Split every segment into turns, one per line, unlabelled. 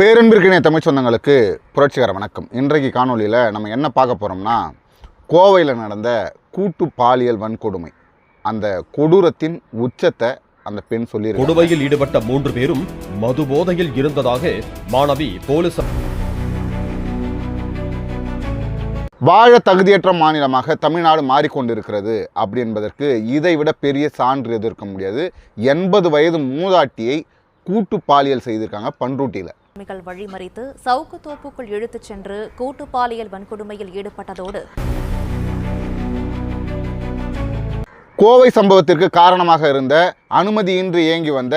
பேரன்பிற்கிணைய தமிழ் சொந்தங்களுக்கு புரட்சிகர வணக்கம். இன்றைக்கு காணொளியில் நம்ம என்ன பார்க்க போகிறோம்னா கோவையில் நடந்த கூட்டு பாலியல் வன்கொடுமை. அந்த கொடூரத்தின் உச்சத்தை அந்த பெண் சொல்லியிருக்கு
கொடுமையில் ஈடுபட்ட மூன்று பேரும் மது போதையில் இருந்ததாக மாணவி போலீஸ்
வாழ தகுதியற்ற மாநிலமாக தமிழ்நாடு மாறிக்கொண்டிருக்கிறது அப்படி என்பதற்கு இதை விட பெரிய சான்று எதிர்க்க முடியாது. எண்பது வயது மூதாட்டியை கூட்டு பாலியல் செய்திருக்காங்க பண்ருட்டியில்.
மிகள் வழிமறித்து சவுக்கு தோப்புக்குள் இழுத்துச் சென்று கூட்டு பாலியல் வன்கொடுமையில் ஈடுபட்டதோடு
கோவை சம்பவத்திற்கு காரணமாக இருந்த அனுமதியின்றி இயங்கி வந்த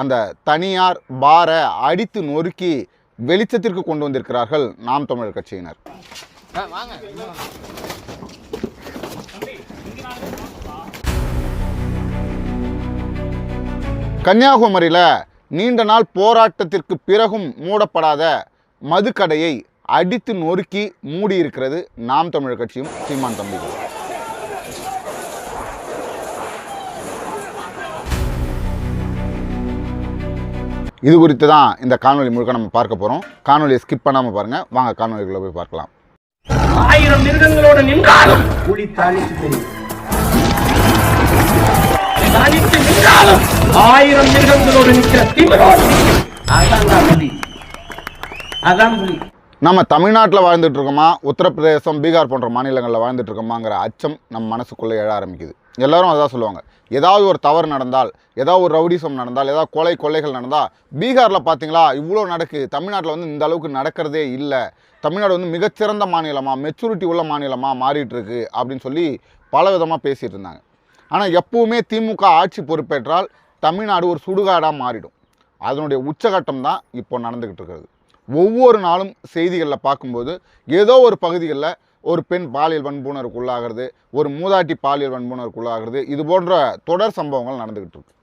அந்த தனியார் பாரை அடித்து நொறுக்கி வெளிச்சத்திற்கு கொண்டு வந்திருக்கிறார்கள் நாம் தமிழர் கட்சியினர். கன்னியாகுமரியில் நீண்ட நாள் போராட்டத்திற்கு பிறகும் மூடப்படாத மதுக்கடையை அடித்து நொறுக்கி மூடியிருக்கிறது நாம் தமிழர் கட்சியும் சீமான் தம்பிகளும். இது குறித்து தான் இந்த காணொலி முழுக்க நம்ம பார்க்க போகிறோம் காணொலியை ஸ்கிப் பண்ணாமல் பாருங்கள் வாங்க காணொலிகளை போய் பார்க்கலாம்.
ஆயிரம் மிருகங்களோட நின்றாலும் ஆயிரம் மிருகங்களோடு நிற்கிற திமிரோடு அதான் புலி. அதான் புலி.
நம்ம தமிழ்நாட்டில் வாழ்ந்துட்டு இருக்கோமா உத்தரப்பிரதேசம் பீகார் போன்ற மாநிலங்களில் வாழ்ந்துட்டு இருக்கோமாங்கிற அச்சம் நம்ம மனசுக்குள்ளே எழ ஆரம்பிக்குது. எல்லாரும் அதான் சொல்லுவாங்க. ஏதாவது ஒரு தவறு நடந்தால் ஏதாவது ஒரு ரவுடிசம் நடந்தால் ஏதாவது கொலை கொள்ளைகள் நடந்தால் பீகாரில் பார்த்தீங்களா இவ்வளோ நடக்கு. தமிழ்நாட்டில் வந்து இந்த அளவுக்கு நடக்கிறதே இல்லை. தமிழ்நாடு வந்து மிகச்சிறந்த மாநிலமாக மெச்சூரிட்டி உள்ள மாநிலமாக மாறிட்டு இருக்கு அப்படின்னு சொல்லி பல விதமாக பேசிகிட்டு இருந்தாங்க. ஆனால் எப்பவுமே திமுக ஆட்சி பொறுப்பேற்றால் தமிழ்நாடு ஒரு சுடுகாடாக மாறிடும். அதனுடைய உச்சகட்டம் தான் இப்போ நடந்துக்கிட்டு இருக்கிறது. ஒவ்வொரு நாளும் செய்திகளில் பார்க்கும்போது ஏதோ ஒரு பகுதிகளில் ஒரு பெண் பாலியல் வன்புணருக்கு உள்ளாகிறது ஒரு மூதாட்டி பாலியல் வன்புணருக்கு உள்ளாகிறது இது போன்ற தொடர் சம்பவங்கள் நடந்துக்கிட்டு இருக்கு.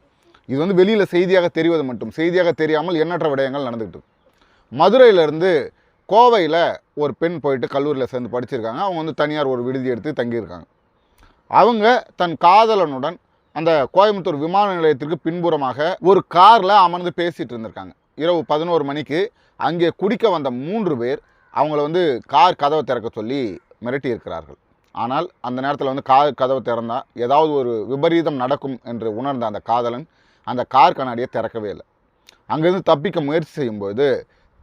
இது வந்து வெளியில் செய்தியாக தெரிவது மட்டும் செய்தியாக தெரியாமல் எண்ணற்ற விடயங்கள் நடந்துக்கிட்டு இருக்கு. மதுரையிலேருந்து கோவையில் ஒரு பெண் போயிட்டு கல்லூரியில் சேர்ந்து படிச்சிருக்காங்க. அவங்க வந்து தனியார் ஒரு விடுதி எடுத்து தங்கியிருக்காங்க. அவங்க தன் காதலனுடன் அந்த கோயம்புத்தூர் விமான நிலையத்திற்கு பின்புறமாக ஒரு காரில் அமர்ந்து பேசிகிட்டு இருந்திருக்காங்க. இரவு பதினோரு மணிக்கு அங்கே குடிக்க வந்த மூன்று பேர் அவங்கள வந்து கார் கதவை திறக்க சொல்லி மிரட்டி இருக்கிறார்கள் ஆனால் அந்த நேரத்தில் வந்து கார் கதவை திறந்தால் ஏதாவது ஒரு விபரீதம் நடக்கும் என்று உணர்ந்த அந்த காதலன் அந்த கார் கண்ணாடியை திறக்கவே இல்லை. அங்கேருந்து தப்பிக்க முயற்சி செய்யும்போது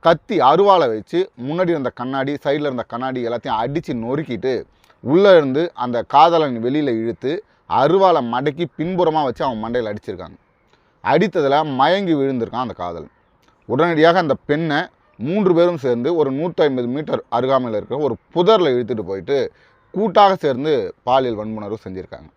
கத்தி அருவாளை வச்சு முன்னாடி இருந்த கண்ணாடி சைடில் இருந்த கண்ணாடி எல்லாத்தையும் அடித்து நொறுக்கிட்டு உள்ளே இருந்து அந்த காதலன் வெளியில் இழுத்து அருவாளை மடக்கி பின்புறமாக வச்சு அவன் மண்டையில் அடிச்சிருக்காங்க. அடித்ததில் மயங்கி விழுந்திருக்கான் அந்த காதல் உடனடியாக அந்த பெண்ணை மூன்று பேரும் சேர்ந்து ஒரு நூற்றி ஐம்பது மீட்டர் அருகாமையில் இருக்கிற ஒரு புதரில் இழுத்துட்டு போயிட்டு கூட்டாக சேர்ந்து பாலியல் வன்புணர்வு செஞ்சுருக்காங்க.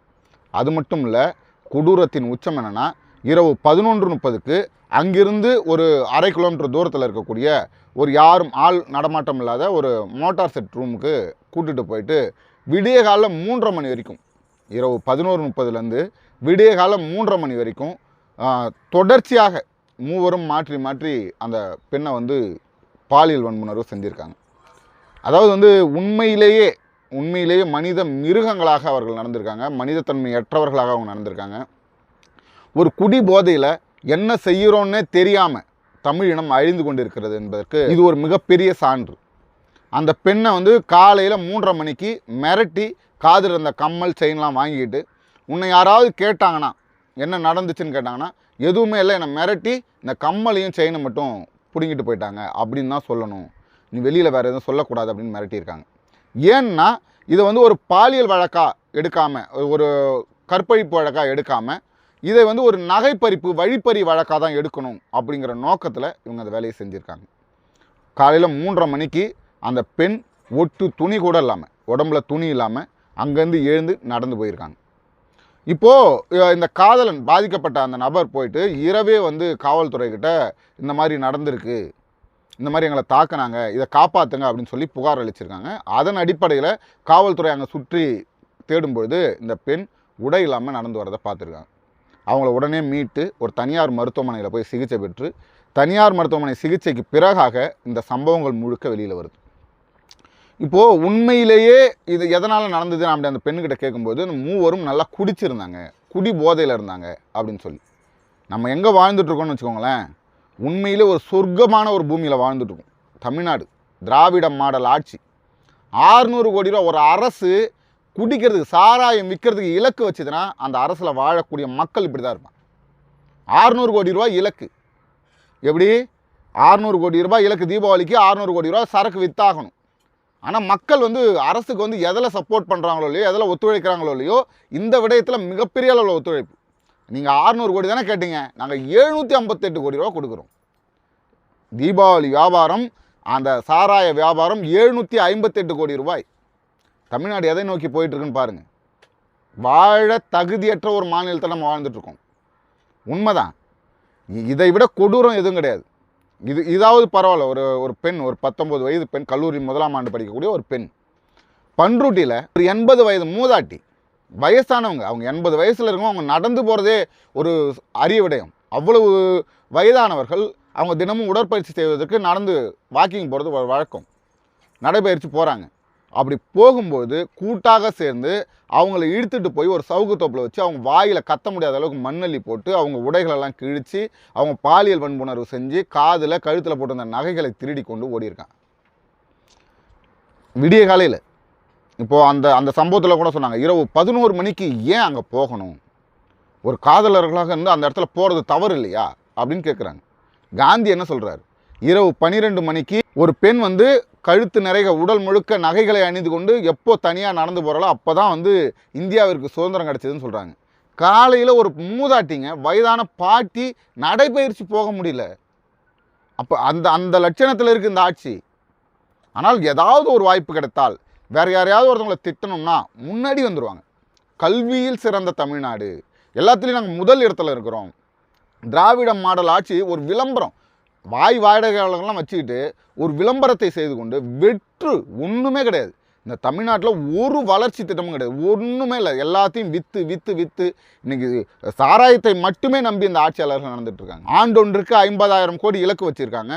அது மட்டும் இல்லை கொடூரத்தின் உச்சம் என்னென்னா இரவு பதினொன்று முப்பதுக்கு அங்கிருந்து ஒரு அரை கிலோமீட்டர் தூரத்தில் இருக்கக்கூடிய ஒரு யாரும் ஆள் நடமாட்டம் இல்லாத ஒரு மோட்டார் செட் ரூமுக்கு கூட்டிகிட்டு போயிட்டு விடிய காலைல மூன்றரை மணி வரைக்கும் இரவு பதினோரு முப்பதுலேருந்து விடிய காலம் மூன்றரை மணி வரைக்கும் தொடர்ச்சியாக மூவரும் மாற்றி மாற்றி அந்த பெண்ணை வந்து பாலியல் வன்புணர்வு செஞ்சுருக்காங்க. அதாவது வந்து உண்மையிலேயே உண்மையிலேயே மனித மிருகங்களாக அவர்கள் நடந்திருக்காங்க மனிதத்தன்மையற்றவர்களாக அவங்க நடந்திருக்காங்க. ஒரு குடி போதையில் என்ன செய்கிறோன்னே தெரியாமல் தமிழ் இனம் அழிந்து கொண்டிருக்கிறது என்பதற்கு இது ஒரு மிகப்பெரிய சான்று. அந்த பெண்ணை வந்து காலையில் மூன்றரை மணிக்கு மிரட்டி காதில் இருந்த கம்மல் செயின்லாம் வாங்கிக்கிட்டு உன்னை யாராவது கேட்டாங்கன்னா என்ன நடந்துச்சுன்னு கேட்டாங்கன்னா எதுவுமே இல்லை என்னை மிரட்டி இந்த கம்மலையும் செயினை மட்டும் பிடுங்கிட்டு போயிட்டாங்க அப்படின்னு தான் சொல்லணும். நீ வெளியில் வேறு எதுவும் சொல்லக்கூடாது அப்படின்னு மிரட்டியிருக்காங்க. ஏன்னா இதை வந்து ஒரு பாலியல் வழக்காக எடுக்காமல் ஒரு கற்பழிப்பு வழக்காக எடுக்காமல் இதை வந்து ஒரு நகைப்பறிப்பு வழிப்பறி வழக்காக தான் எடுக்கணும் அப்படிங்கிற நோக்கத்தில் இவங்க அந்த வேலையை செஞ்சுருக்காங்க. காலையில் மூன்றரை மணிக்கு அந்த பெண் ஒட்டு துணி கூட இல்லாமல் உடம்புல துணி இல்லாமல் அங்கேருந்து எழுந்து நடந்து போயிருக்காங்க. இப்போது இந்த காதலன் பாதிக்கப்பட்ட அந்த நபர் போயிட்டு இரவே வந்து காவல்துறைக்கிட்ட இந்த மாதிரி நடந்திருக்கு இந்த மாதிரி எங்களை தாக்குனாங்க இதை காப்பாற்றுங்க அப்படின்னு சொல்லி புகார் அளிச்சிருக்காங்க. அதன் அடிப்படையில் காவல்துறை அங்கே சுற்றி தேடும்பொழுது இந்த பெண் உடை இல்லாமல் நடந்து வரதை பார்த்துருக்காங்க. அவங்கள உடனே மீட்டு ஒரு தனியார் மருத்துவமனையில் போய் சிகிச்சை பெற்று தனியார் மருத்துவமனை சிகிச்சைக்கு பிறகாக இந்த சம்பவங்கள் முழுக்க வெளியில் வருது. இப்போது உண்மையிலேயே இது எதனால் நடந்தது அப்படி அந்த பெண்ணுக்கிட்ட கேட்கும்போது இந்த மூவரும் நல்லா குடிச்சிருந்தாங்க. குடி போதையில் இருந்தாங்க அப்படின்னு சொல்லி. நம்ம எங்கே வாழ்ந்துட்டுருக்கோம்னு வச்சுக்கோங்களேன் உண்மையிலே ஒரு சொர்க்கமான ஒரு பூமியில் வாழ்ந்துட்டுருக்கோம் தமிழ்நாடு திராவிட மாடல் ஆட்சி. ஆறுநூறு கோடி ரூபா ஒரு அரசு குடிக்கிறதுக்கு சாராயம் விற்கிறதுக்கு இலக்கு வச்சுதுன்னா அந்த அரசில் வாழக்கூடிய மக்கள் இப்படி தான் இருப்பான் ஆறுநூறு கோடி ரூபா இலக்கு. எப்படி? ஆறுநூறு கோடி ரூபாய் இலக்கு தீபாவளிக்கு ஆறுநூறு கோடி ரூபாய் சரக்கு விற்றாகணும் ஆனால் மக்கள் வந்து அரசுக்கு வந்து எதில் சப்போர்ட் பண்ணுறாங்களோ இல்லையோ எதில் ஒத்துழைக்கிறாங்களோ இல்லையோ இந்த விடயத்தில் மிகப்பெரிய அளவில் ஒத்துழைப்பு. நீங்கள் ஆறுநூறு கோடி தானே கேட்டீங்க. நாங்கள் எழுநூற்றி ஐம்பத்தெட்டு கோடி ரூபா கொடுக்குறோம். தீபாவளி வியாபாரம் அந்த சாராய வியாபாரம் எழுநூற்றி ஐம்பத்தெட்டு கோடி ரூபாய். தமிழ்நாடு எதை நோக்கி போயிட்டுருக்குன்னு பாருங்கள் வாழ தகுதியற்ற ஒரு மாநிலத்தில் நம்ம வாழ்ந்துட்டுருக்கோம். உண்மைதான். இதை விட கொடூரம் எதுவும் கிடையாது. இது இதாவது பரவாயில்ல. ஒரு ஒரு பெண் ஒரு பத்தொம்பது வயது பெண் கல்லூரி முதலாம் ஆண்டு படிக்கக்கூடிய ஒரு பெண். பன்ருட்டியில் ஒரு எண்பது வயது மூதாட்டி வயசானவங்க. அவங்க எண்பது வயசில் இருக்கவங்க அவங்க நடந்து போகிறதே ஒரு அரிய விடயம். அவ்வளவு வயதானவர்கள் அவங்க தினமும் உடற்பயிற்சி செய்வதற்கு நடந்து வாக்கிங் போகிறது ஒரு வழக்கம். நடைபயிற்சி போகிறாங்க அப்படி போகும்போது கூட்டாக சேர்ந்து அவங்கள இழுத்துட்டு போய் ஒரு சவுக்கு தோப்பில் வச்சு அவங்க வாயில் கத்த முடியாத அளவுக்கு மண்ணள்ளி போட்டு அவங்க உடைகளெல்லாம் கிழித்து அவங்க பாலியல் வன்புணர்வு செஞ்சு காதில் கழுத்தில் போட்டிருந்த நகைகளை திருடி கொண்டு ஓடியிருக்கான் விடிய காலையில். இப்போது அந்த அந்த சம்பவத்தில் கூட சொன்னாங்க இரவு பதினோரு மணிக்கு ஏன் அங்கே போகணும்? ஒரு காதலர்களாக இருந்து அந்த இடத்துல போகிறது தவறு இல்லையா? அப்படின்னு கேட்குறாங்க காந்தி என்ன சொல்கிறாரு இரவு பன்னிரெண்டு மணிக்கு ஒரு பெண் வந்து கழுத்து நிறைய உடல் முழுக்க நகைகளை அணிந்து கொண்டு எப்போ தனியாக நடந்து போகிறாலோ அப்போ தான் வந்து இந்தியாவிற்கு சுதந்திரம் கிடச்சிதுன்னு சொல்கிறாங்க காலையில் ஒரு மூதாட்டிங்க வயதான பாட்டி நடைபயிற்சி போக முடியல. அப்போ அந்த அந்த லட்சணத்தில் இருக்குது இந்த ஆட்சி. ஆனால் ஏதாவது ஒரு வாய்ப்பு கிடைத்தால் வேறு யாரையாவது ஒருத்தவங்களை திட்டணும்னா முன்னாடி வந்துடுவாங்க கல்வியில் சிறந்த தமிழ்நாடு. எல்லாத்துலேயும் நாங்கள் முதல் இடத்துல இருக்கிறோம். திராவிட மாடல் ஆட்சி ஒரு விளம்பரம். வாய் வாடகையாளர்கள்லாம் வச்சுக்கிட்டு ஒரு விளம்பரத்தை செய்து கொண்டு வெற்று ஒன்றுமே கிடையாது. இந்த தமிழ்நாட்டில் ஒரு வளர்ச்சி திட்டமும் கிடையாது. ஒன்றுமே இல்லை. எல்லாத்தையும் விற்று விற்று விற்று இன்றைக்கி சாராயத்தை மட்டுமே நம்பி இந்த ஆட்சியாளர்கள் நடந்துகிட்ருக்காங்க ஆண்டொன்றுக்கு ஐம்பதாயிரம் கோடி இலக்கு வச்சுருக்காங்க.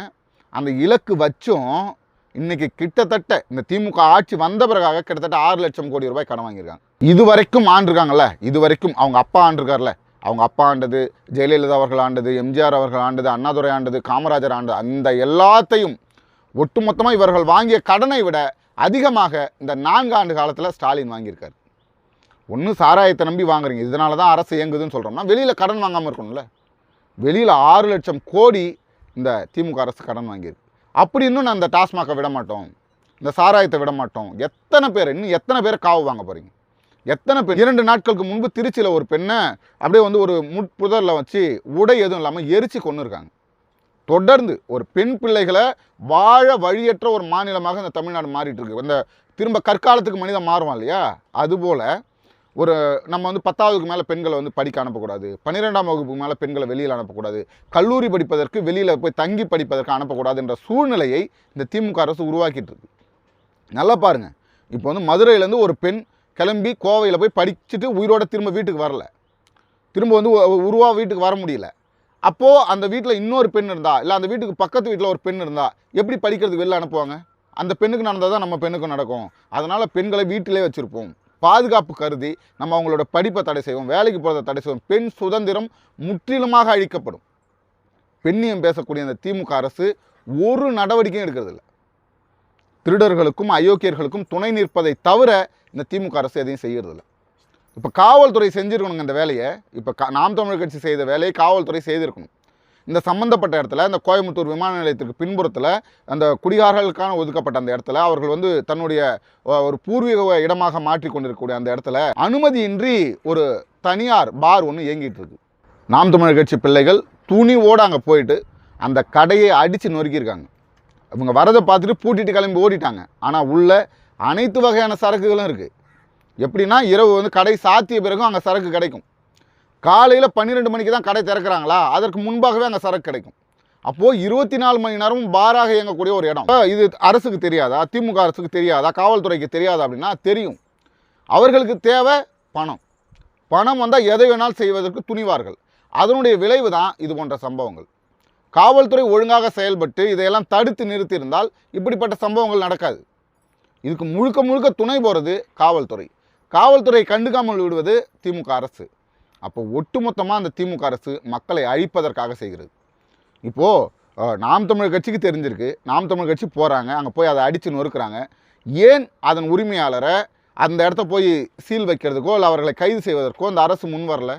அந்த இலக்கு வச்சும் இன்றைக்கி கிட்டத்தட்ட இந்த திமுக ஆட்சி வந்த பிறகாக கிட்டத்தட்ட ஆறு லட்சம் கோடி ரூபாய் கடன் வாங்கியிருக்காங்க. இது வரைக்கும் ஆண்டிருக்காங்கல்ல? இது வரைக்கும் அவங்க அப்பா ஆண்டிருக்கார்ல அவங்க அப்பா ஆண்டது ஜெயலலிதா அவர்கள் ஆண்டது எம்ஜிஆர் அவர்கள் ஆண்டது அண்ணாதுரை ஆண்டது காமராஜர் ஆண்டு அந்த எல்லாத்தையும் ஒட்டுமொத்தமாக இவர்கள் வாங்கிய கடனை விட அதிகமாக இந்த நான்கு ஆண்டு காலத்தில் ஸ்டாலின் வாங்கியிருக்காரு. ஒன்று சாராயத்தை நம்பி வாங்குறீங்க. இதனால தான் அரசு இயங்குதுன்னு சொல்கிறோம்னா வெளியில் கடன் வாங்காமல் இருக்கணும்ல. வெளியில் ஆறு லட்சம் கோடி இந்த திமுக அரசு கடன் வாங்கியிருக்கு. அப்படி இன்னும் நான் இந்த டாஸ்மாகை விட மாட்டோம். இந்த சாராயத்தை விட மாட்டோம். எத்தனை பேர் இன்னும் எத்தனை பேர் காவு வாங்க போகிறீங்க எத்தனை பெண் இரண்டு நாட்களுக்கு முன்பு திருச்சியில் ஒரு பெண்ணை அப்படியே வந்து ஒரு முட்புதரில் வச்சு உடை எதுவும் இல்லாமல் எரிச்சு கொண்டு இருக்காங்க தொடர்ந்து ஒரு பெண் பிள்ளைகளை வாழ வழியற்ற ஒரு மாநிலமாக இந்த தமிழ்நாடு மாறிட்டு இருக்கு இந்த திரும்ப கற்காலத்துக்கு மனிதன் மாறுவான் இல்லையா? அதுபோல் ஒரு நம்ம வந்து பத்தாவதுக்கு மேலே பெண்களை வந்து படிக்க அனுப்பக்கூடாது. பன்னிரெண்டாம் வகுப்புக்கு மேலே பெண்களை வெளியில் அனுப்பக்கூடாது. கல்லூரி படிப்பதற்கு வெளியில் போய் தங்கி படிப்பதற்கு அனுப்பக்கூடாது என்ற சூழ்நிலையை இந்த திமுக அரசு உருவாக்கிட்டு இருக்கு நல்லா பாருங்கள் இப்போ வந்து மதுரையிலேருந்து ஒரு பெண் கிளம்பி கோவையில் போய் படிச்சுட்டு உயிரோட திரும்ப வீட்டுக்கு வரல. திரும்ப வந்து உருவாக உருவா வீட்டுக்கு வர முடியல. அப்போது அந்த வீட்டில் இன்னொரு பெண் இருந்தா இல்லை அந்த வீட்டுக்கு பக்கத்து வீட்டில் ஒரு பெண் இருந்தா எப்படி படிக்கிறதுக்கு வெளில அனுப்புவாங்க? அந்த பெண்ணுக்கு நடந்தால் தான் நம்ம பெண்ணுக்கும் நடக்கும். அதனால் பெண்களை வீட்டிலே வச்சுருப்போம். பாதுகாப்பு கருதி நம்ம அவங்களோட படிப்பை தடை செய்வோம் வேலைக்கு போகிறத தடை செய்வோம். பெண் சுதந்திரம் முற்றிலுமாக அழிக்கப்படும். பெண்ணியம் பேசக்கூடிய அந்த திமுக அரசு ஒரு நடவடிக்கையும் எடுக்கிறதில்ல. திருடர்களுக்கும் அயோக்கியர்களுக்கும் துணை நிற்பதை தவிர இந்த திமுக அரசு எதையும் செய்யறதில்ல. இப்போ காவல்துறை செஞ்சுருக்கணுங்க இந்த வேலையை. இப்போ கா நாம் தமிழ் கட்சி செய்த வேலையை காவல்துறை செய்திருக்கணும். இந்த சம்பந்தப்பட்ட இடத்துல இந்த கோயம்புத்தூர் விமான நிலையத்திற்கு பின்புறத்தில் அந்த குடிகாரர்களுக்கான ஒதுக்கப்பட்ட அந்த இடத்துல அவர்கள் வந்து தன்னுடைய ஒரு பூர்வீக இடமாக மாற்றி கொண்டிருக்கக்கூடிய அந்த இடத்துல அனுமதியின்றி ஒரு தனியார் பார் ஒன்று இயங்கிட்டு இருக்கு. நாம் தமிழர் கட்சி பிள்ளைகள் துணிவோடு அங்கே போயிட்டு அந்த கடையை அடித்து நொறுக்கியிருக்காங்க. இவங்க வரதை பார்த்துட்டு பூட்டிட்டு கிளம்பி ஓடிட்டாங்க. ஆனால் உள்ள அனைத்து வகையான சரக்குகளும் இருக்குது எப்படின்னா இரவு வந்து கடை சாத்திய பிறகும் அங்கே சரக்கு கிடைக்கும். காலையில் பன்னிரெண்டு மணிக்கு தான் கடை திறக்கிறாங்களா? அதற்கு முன்பாகவே அங்கே சரக்கு கிடைக்கும். அப்போது இருபத்தி நாலு மணி நேரமும் பாராக இயங்கக்கூடிய ஒரு இடம். இது அரசுக்கு தெரியாதா? திமுக அரசுக்கு தெரியாதா? காவல்துறைக்கு தெரியாதா அப்படின்னா தெரியும். அவர்களுக்கு தேவை பணம். பணம் வந்தால் எதை வேணாலும் செய்வதற்கு துணிவார்கள். அதனுடைய விளைவு தான் இது போன்ற சம்பவங்கள். காவல்துறை ஒழுங்காக செயல்பட்டு இதையெல்லாம் தடுத்து நிறுத்தியிருந்தால் இப்படிப்பட்ட சம்பவங்கள் நடக்காது. இதுக்கு முழுக்க முழுக்க துணை போகிறது காவல்துறை. காவல்துறை கண்டுக்காமல் விடுவது திமுக அரசு. அப்போ ஒட்டுமொத்தமாக அந்த திமுக அரசு மக்களை அழிப்பதற்காக செய்கிறது. இப்போது நாம் தமிழ் கட்சிக்கு தெரிஞ்சிருக்கு. நாம் தமிழ் கட்சி போகிறாங்க அங்கே போய் அதை அடித்து நொறுக்கிறாங்க. ஏன் அதன் உரிமையாளரை அந்த இடத்த போய் சீல் வைக்கிறதுக்கோ இல்லை அவர்களை கைது செய்வதற்கோ அந்த அரசு முன் வரல?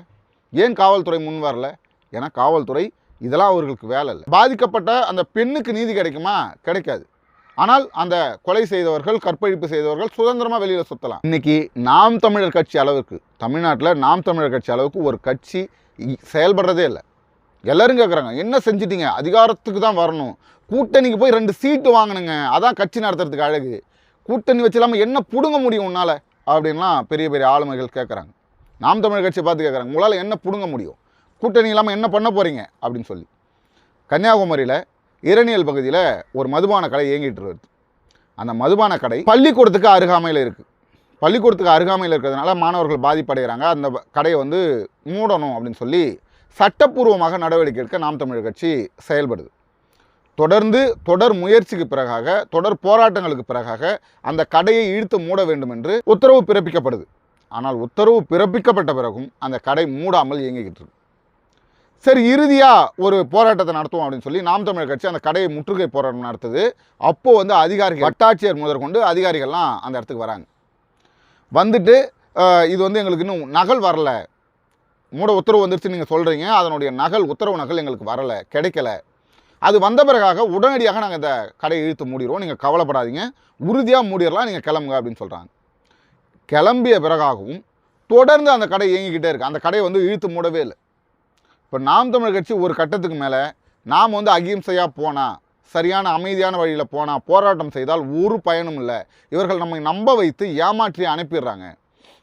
ஏன் காவல்துறை முன் வரல? ஏன்னா காவல்துறை இதெல்லாம் அவர்களுக்கு வேலை இல்லை. பாதிக்கப்பட்ட அந்த பெண்ணுக்கு நீதி கிடைக்குமா? கிடைக்காது. ஆனால் அந்த கொலை செய்தவர்கள் கற்பழிப்பு செய்தவர்கள் சுதந்திரமாக வெளியில் சுற்றலாம் இன்னைக்கு நாம் தமிழர் கட்சி அளவுக்கு தமிழ்நாட்டில் நாம் தமிழர் கட்சி அளவுக்கு ஒரு கட்சி செயல்படுறதே இல்லை. எல்லோரும் கேட்குறாங்க என்ன செஞ்சிட்டிங்க? அதிகாரத்துக்கு தான் வரணும். கூட்டணிக்கு போய் ரெண்டு சீட்டு வாங்கினுங்க அதான் கட்சி நடத்துறதுக்கு அழகு. கூட்டணி வச்சு இல்லாமல் என்ன பிடுங்க முடியும் உன்னால்? அப்படின்லாம் பெரிய பெரிய ஆளுமைகள் கேட்குறாங்க நாம் தமிழர் கட்சியை பார்த்து கேட்குறாங்க உங்களால் என்ன பிடுங்க முடியும்? கூட்டணி இல்லாமல் என்ன பண்ண போகிறீங்க அப்படின்னு சொல்லி. கன்னியாகுமரியில் இரணியல் பகுதியில் ஒரு மதுபான கடை இயங்கிட்டு வருது அந்த மதுபான கடை பள்ளிக்கூடத்துக்கு அருகாமையில் இருக்குது பள்ளிக்கூடத்துக்கு அருகாமையில் இருக்கிறதுனால மாணவர்கள் பாதிப்படைகிறாங்க. அந்த கடையை வந்து மூடணும் அப்படின்னு சொல்லி சட்டப்பூர்வமாக நடவடிக்கை எடுக்க நாம் தமிழர் கட்சி செயல்படுது. தொடர்ந்து தொடர் முயற்சிக்கு பிறகாக தொடர் போராட்டங்களுக்கு பிறகாக அந்த கடையை இழுத்து மூட வேண்டும் என்று உத்தரவு பிறப்பிக்கப்படுது. ஆனால் உத்தரவு பிறப்பிக்கப்பட்ட பிறகும் அந்த கடை மூடாமல் இயங்கிக்கிட்டு இருக்கு. சரி இறுதியாக ஒரு போராட்டத்தை நடத்துவோம் அப்படின்னு சொல்லி நாம் தமிழர் கட்சி அந்த கடையை முற்றுகை போராட்டம் நடத்துது. அப்போது வந்து அதிகாரிகள் வட்டாட்சியர் முதற்கொண்டு அதிகாரிகள்லாம் அந்த இடத்துக்கு வராங்க. வந்துட்டு இது வந்து எங்களுக்கு இன்னும் நகல் வரல. மூட உத்தரவு வந்துருச்சு நீங்கள் சொல்கிறீங்க அதனுடைய நகல் உத்தரவு நகல் எங்களுக்கு வரலை கிடைக்கல. அது வந்த பிறகாக உடனடியாக நாங்கள் இந்த கடையை இழுத்து மூடிடுவோம். நீங்கள் கவலைப்படாதீங்க. உறுதியாக மூடிடலாம். நீங்கள் கிளம்புங்க அப்படின்னு சொல்கிறாங்க கிளம்பிய பிறகாகவும் தொடர்ந்து அந்த கடை இயங்கிக்கிட்டே இருக்குது அந்த கடையை வந்து இழுத்து மூடவே இல்லை. இப்போ நாம் தமிழர் கட்சி ஒரு கட்டத்துக்கு மேலே நாம் வந்து அகிம்சையாக போனால் சரியான அமைதியான வழியில் போனால் போராட்டம் செய்தால் ஒரு பயனும் இல்லை. இவர்கள் நம்மை நம்ப வைத்து ஏமாற்றி அனுப்பிடுறாங்க.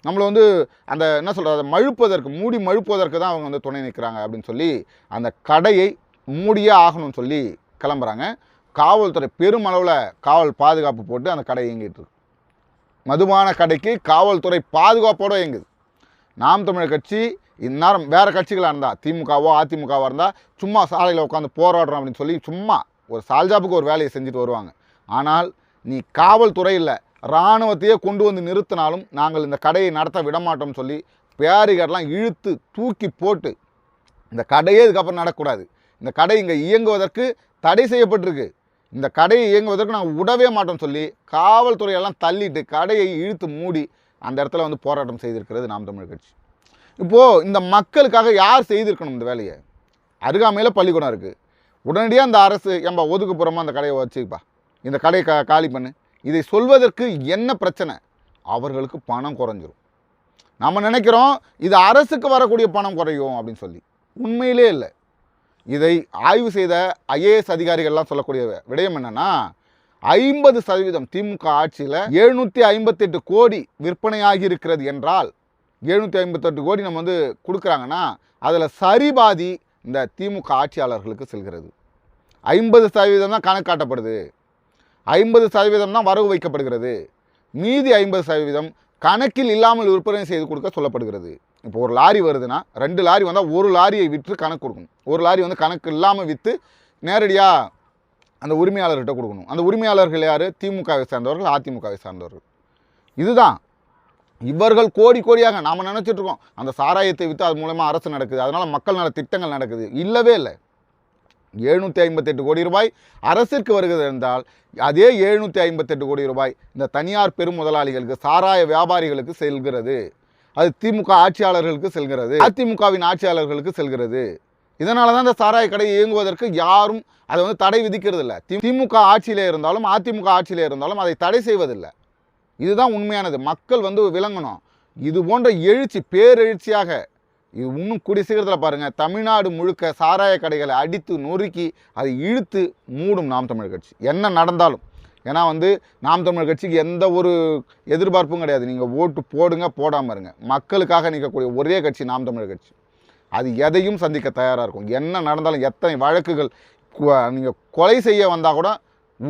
நம்மளை வந்து அந்த என்ன சொல்கிறது மழுப்பதற்கு மூடி மழுப்புவதற்கு தான் அவங்க வந்து துணை நிற்கிறாங்க அப்படின்னு சொல்லி அந்த கடையை மூடியே ஆகணும்னு சொல்லி கிளம்புறாங்க. காவல்துறை பெருமளவில் காவல் பாதுகாப்பு போட்டு அந்த கடை இயங்கிட்டு இருக்கு. மதுபான கடைக்கு காவல்துறை பாதுகாப்போடு இயங்குது. நாம் தமிழர் கட்சி இந்நேரம் வேறு கட்சிகளாக இருந்தால் திமுகவோ அதிமுகவோ இருந்தால் சும்மா சாலையில் உட்காந்து போராடுறோம் அப்படின்னு சொல்லி சும்மா ஒரு சால்ஜாப்புக்கு ஒரு வேலையை செஞ்சுட்டு வருவாங்க. ஆனால் நீ காவல்துறை இல்லை இராணுவத்தையே கொண்டு வந்து நிறுத்தினாலும் நாங்கள் இந்த கடையை நடத்த விடமாட்டோம்னு சொல்லி பேரிகர்லாம் இழுத்து தூக்கி போட்டு இந்த கடையே இதுக்கப்புறம் நடக்கக்கூடாது. இந்த கடை இங்கே இயங்குவதற்கு தடை செய்யப்பட்டிருக்கு. இந்த கடையை இயங்குவதற்கு நாங்கள் விடவே மாட்டோம்னு சொல்லி காவல்துறையெல்லாம் தள்ளிட்டு கடையை இழுத்து மூடி அந்த இடத்துல வந்து போராட்டம் செய்திருக்கிறது நாம் தமிழ் கட்சி. இப்போது இந்த மக்களுக்காக யார் செய்திருக்கணும் இந்த வேலையை? அருகாமையில் பள்ளிக்கூடம் இருக்குது உடனடியாக அந்த அரசு எம்பா ஒதுக்குப்புறமா அந்த கடையை வச்சுப்பா. இந்த கடையை கா காலி பண்ணு. இதை சொல்வதற்கு என்ன பிரச்சனை? அவர்களுக்கு பணம் குறைஞ்சிரும். நம்ம நினைக்கிறோம் இது அரசுக்கு வரக்கூடிய பணம் குறையும் அப்படின்னு சொல்லி. உண்மையிலே இல்லை. இதை ஆய்வு செய்த ஐஏஎஸ் அதிகாரிகள்லாம் சொல்லக்கூடிய விடயம் என்னென்னா ஐம்பது சதவீதம் திமுக ஆட்சியில் எழுநூற்றி ஐம்பத்தெட்டு கோடி விற்பனையாகி இருக்கிறது என்றால் எழுநூற்றி ஐம்பத்தெட்டு கோடி நம்ம வந்து கொடுக்குறாங்கன்னா அதில் சரிபாதி இந்த திமுக ஆட்சியாளர்களுக்கு செல்கிறது. ஐம்பது சதவீதம் தான் கணக்கு காட்டப்படுது. ஐம்பது சதவீதம் தான் வரவு வைக்கப்படுகிறது. மீதி ஐம்பது சதவீதம் கணக்கில் இல்லாமல் விற்பனை செய்து கொடுக்க சொல்லப்படுகிறது. இப்போ ஒரு லாரி வருதுன்னா ரெண்டு லாரி வந்தால் ஒரு லாரியை விற்று கணக்கு கொடுக்கணும். ஒரு லாரி வந்து கணக்கு இல்லாமல் விற்று நேரடியாக அந்த உரிமையாளர்கிட்ட கொடுக்கணும். அந்த உரிமையாளர்கள் யார்? திமுகவை சார்ந்தவர்கள் அதிமுகவை சார்ந்தவர்கள். இதுதான். இவர்கள் கோடி கோடியாக நாம் நினச்சிட்ருக்கோம். அந்த சாராயத்தை விற்று அது மூலமாக அரசு நடக்குது. அதனால் மக்கள் நல திட்டங்கள் நடக்குது. இல்லவே இல்லை. எழுநூற்றி ஐம்பத்தெட்டு கோடி ரூபாய் அரசிற்கு வருகிறது என்றால் அதே எழுநூற்றி ஐம்பத்தெட்டு கோடி ரூபாய் இந்த தனியார் பெரும் முதலாளிகளுக்கு சாராய வியாபாரிகளுக்கு செல்கிறது. அது திமுக ஆட்சியாளர்களுக்கு செல்கிறது. அதிமுகவின் ஆட்சியாளர்களுக்கு செல்கிறது. இதனால தான் இந்த சாராய கடை இயங்குவதற்கு யாரும் அதை வந்து தடை விதிக்கிறது இல்லை திமுக ஆட்சியிலே இருந்தாலும் அதிமுக ஆட்சியிலே இருந்தாலும் அதை தடை செய்வதில்லை. இதுதான் உண்மையானது. மக்கள் வந்து விளங்கணும். இது போன்ற எழுச்சி பேரெழுச்சியாக இது இன்னும் கூடிய சீக்கிரத்தில் பாருங்கள் தமிழ்நாடு முழுக்க சாராய கடைகளை அடித்து நொறுக்கி அதை இழுத்து மூடும் நாம் தமிழர் கட்சி. என்ன நடந்தாலும். ஏன்னா வந்து நாம் தமிழர் கட்சிக்கு எந்த ஒரு எதிர்பார்ப்பும் கிடையாது. நீங்கள் ஓட்டு போடுங்க போடாமல் இருங்க. மக்களுக்காக நிற்கக்கூடிய ஒரே கட்சி நாம் தமிழர் கட்சி. அது எதையும் சந்திக்க தயாராக இருக்கும். என்ன நடந்தாலும் எத்தனை வழக்குகள் நீங்கள் கொலை செய்ய வந்தால் கூட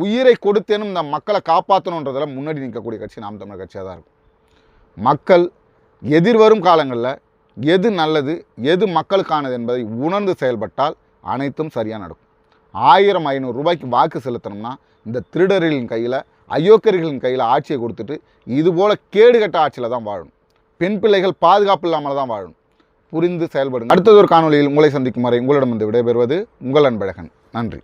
உயிரை கொடுத்தேனும் இந்த மக்களை காப்பாற்றணுன்றதில் முன்னாடி நிற்கக்கூடிய கட்சி நாம் தமிழர் கட்சியாக தான் இருக்கும். மக்கள் எதிர்வரும் காலங்களில் எது நல்லது எது மக்களுக்கானது என்பதை உணர்ந்து செயல்பட்டால் அனைத்தும் சரியாக நடக்கும். ஆயிரம் ஐநூறு ரூபாய்க்கு வாக்கு செலுத்தணும்னா இந்த திருடர்களின் கையில் அயோக்கியர்களின் கையில் ஆட்சியை கொடுத்துட்டு இதுபோல் கேடுகட்ட ஆட்சியில் தான் வாழணும். பெண் பிள்ளைகள் பாதுகாப்பு இல்லாமல் தான் வாழணும். புரிந்து செயல்படும் அடுத்தது ஒரு காணொலியில் உங்களை சந்திக்கும் வரை உங்களிடம் வந்து விடைபெறுவது உங்கள் அன்பழகன். நன்றி.